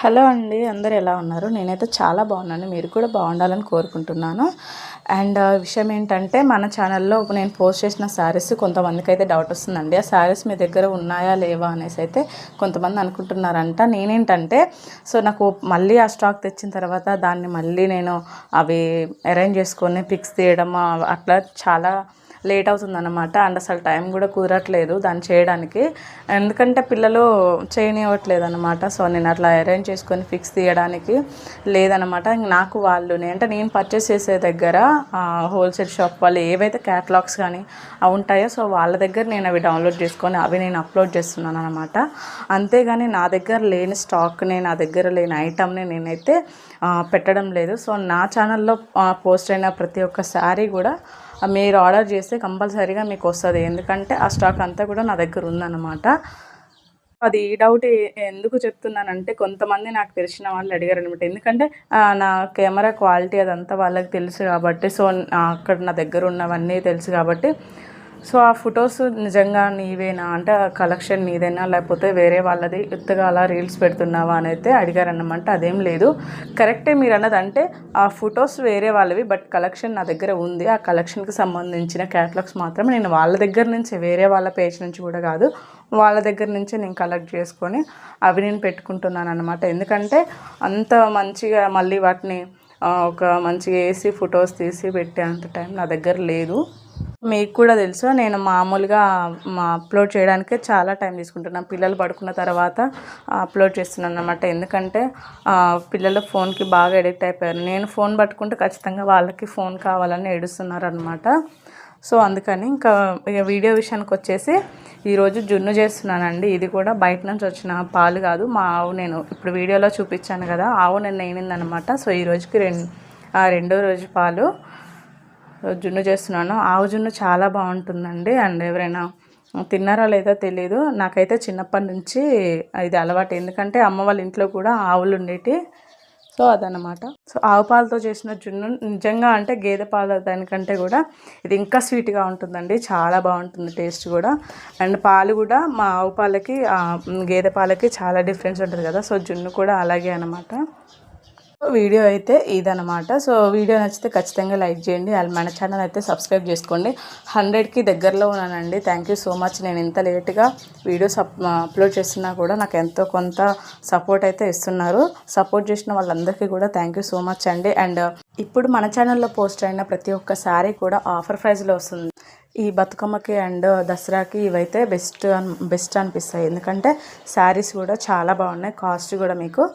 Hello అండి అందరు ఎలా ఉన్నారు? నేనైతే చాలా బాగున్నాను. మీరు కూడా బాగుండాలని కోరుకుంటున్నాను. అండ్ విషయం ఏంటంటే మన ఛానల్లో నేను పోస్ట్ చేసిన శారీస్ కొంతమందికి అయితే డౌట్ వస్తుందండి. ఆ శారీస్ మీ దగ్గర ఉన్నాయా లేవా అనేసి అయితే కొంతమంది అనుకుంటున్నారంట. నేనేంటంటే సో నాకు మళ్ళీ ఆ స్టాక్ తెచ్చిన తర్వాత దాన్ని మళ్ళీ నేను అవి అరేంజ్ చేసుకొని పిక్స్ తీయడం అట్లా చాలా లేట్ అవుతుందన్నమాట. అండ్ అసలు టైం కూడా కుదరట్లేదు దాన్ని చేయడానికి. ఎందుకంటే పిల్లలు చేయనివ్వట్లేదు అనమాట సో నేను అట్లా అరేంజ్ చేసుకొని ఫిక్స్ తీయడానికి లేదనమాట నాకు వాళ్ళు అంటే నేను పర్చేస్ చేసే దగ్గర హోల్సేల్ షాప్ వాళ్ళు ఏవైతే క్యాటలాగ్స్ కానీ అవి ఉంటాయో సో వాళ్ళ దగ్గర నేను అవి డౌన్లోడ్ చేసుకొని అవి నేను అప్లోడ్ చేస్తున్నాను అనమాట అంతేగాని నా దగ్గర లేని స్టాక్ని నా దగ్గర లేని ఐటమ్ని నేనైతే పెట్టడం లేదు. సో నా ఛానల్లో పోస్ట్ అయిన ప్రతి ఒక్క శారీ కూడా మీరు ఆర్డర్ చేస్తే కంపల్సరీగా మీకు వస్తుంది. ఎందుకంటే ఆ స్టాక్ అంతా కూడా నా దగ్గర ఉందన్నమాట. అది ఈ డౌట్ ఎందుకు చెప్తున్నానంటే కొంతమంది నాకు తెలిసిన వాళ్ళు అడిగారు అనమాట ఎందుకంటే నా కెమెరా క్వాలిటీ అదంతా వాళ్ళకి తెలుసు కాబట్టి సో అక్కడ నా దగ్గర ఉన్నవన్నీ తెలుసు కాబట్టి సో ఆ ఫొటోస్ నిజంగా నీవేనా? అంటే ఆ కలెక్షన్ నీదేనా? లేకపోతే వేరే వాళ్ళది ఎత్తుగా అలా రీల్స్ పెడుతున్నావా అని అయితే అడిగారన్నమాట. అదేం లేదు. కరెక్టే మీరు అన్నది అంటే ఆ ఫొటోస్ వేరే వాళ్ళవి బట్ కలెక్షన్ నా దగ్గర ఉంది. ఆ కలెక్షన్కి సంబంధించిన క్యాటలాగ్స్ మాత్రం నేను వాళ్ళ దగ్గర నుంచి వేరే వాళ్ళ పేజ్ నుంచి కూడా కాదు వాళ్ళ దగ్గర నుంచి నేను కలెక్ట్ చేసుకొని అవి నేను పెట్టుకుంటున్నాను అనమాట ఎందుకంటే అంత మంచిగా మళ్ళీ వాటిని ఒక మంచిగా వేసి ఫొటోస్ తీసి పెట్టే అంత టైం నా దగ్గర లేదు. మీకు కూడా తెలుసు. నేను మామూలుగా మా అప్లోడ్ చేయడానికి చాలా టైం తీసుకుంటున్నాను. పిల్లలు పడుకున్న తర్వాత అప్లోడ్ చేస్తున్నాను అనమాట ఎందుకంటే పిల్లలు ఫోన్కి బాగా ఎడిక్ట్ అయిపోయారు. నేను ఫోన్ పట్టుకుంటే ఖచ్చితంగా వాళ్ళకి ఫోన్ కావాలని ఏడుస్తున్నారు అనమాట సో అందుకని ఇంకా ఇక వీడియో విషయానికి వచ్చేసి ఈరోజు జున్ను చేస్తున్నానండి. ఇది కూడా బయట నుంచి వచ్చిన పాలు కాదు. మా ఆవు నేను ఇప్పుడు వీడియోలో చూపించాను కదా ఆవు నేను నేనిందనమాట సో ఈ రోజుకి రెండు రెండో రోజు పాలు. జున్ను చేస్తున్నాను. ఆవు జున్ను చాలా బాగుంటుందండి. అండ్ ఎవరైనా తిన్నారా లేదో తెలియదు నాకైతే చిన్నప్పటి నుంచి ఇది అలవాటు. ఎందుకంటే అమ్మ వాళ్ళ ఇంట్లో కూడా ఆవులు ఉండేటి. సో అదనమాట సో ఆవు పాలతో చేసిన జున్ను నిజంగా అంటే గేదె పాల దానికంటే కూడా ఇది ఇంకా స్వీట్గా ఉంటుందండి. చాలా బాగుంటుంది టేస్ట్ కూడా. అండ్ పాలు కూడా మా ఆవు పాలకి గేదె పాలకి చాలా డిఫరెన్స్ ఉంటుంది కదా. సో జున్ను కూడా అలాగే అనమాట వీడియో అయితే ఇదనమాట సో వీడియో నచ్చితే ఖచ్చితంగా లైక్ చేయండి. అలా మన ఛానల్ అయితే సబ్స్క్రైబ్ చేసుకోండి. హండ్రెడ్కి దగ్గరలో ఉన్నానండి. Thank you so much. నేను ఇంత లేట్గా వీడియోస్ అప్లోడ్ చేస్తున్నా కూడా నాకు ఎంతో కొంత సపోర్ట్ అయితే ఇస్తున్నారు. సపోర్ట్ చేసిన వాళ్ళందరికీ కూడా థ్యాంక్ యూ సో మచ్ అండి. అండ్ ఇప్పుడు మన ఛానల్లో పోస్ట్ అయిన ప్రతి ఒక్క శారీ కూడా ఆఫర్ ప్రైస్లో వస్తుంది. ఈ బతుకమ్మకి అండ్ దసరాకి ఇవైతే బెస్ట్ బెస్ట్ అనిపిస్తాయి. ఎందుకంటే శారీస్ కూడా చాలా బాగున్నాయి. కాస్ట్ కూడా మీకు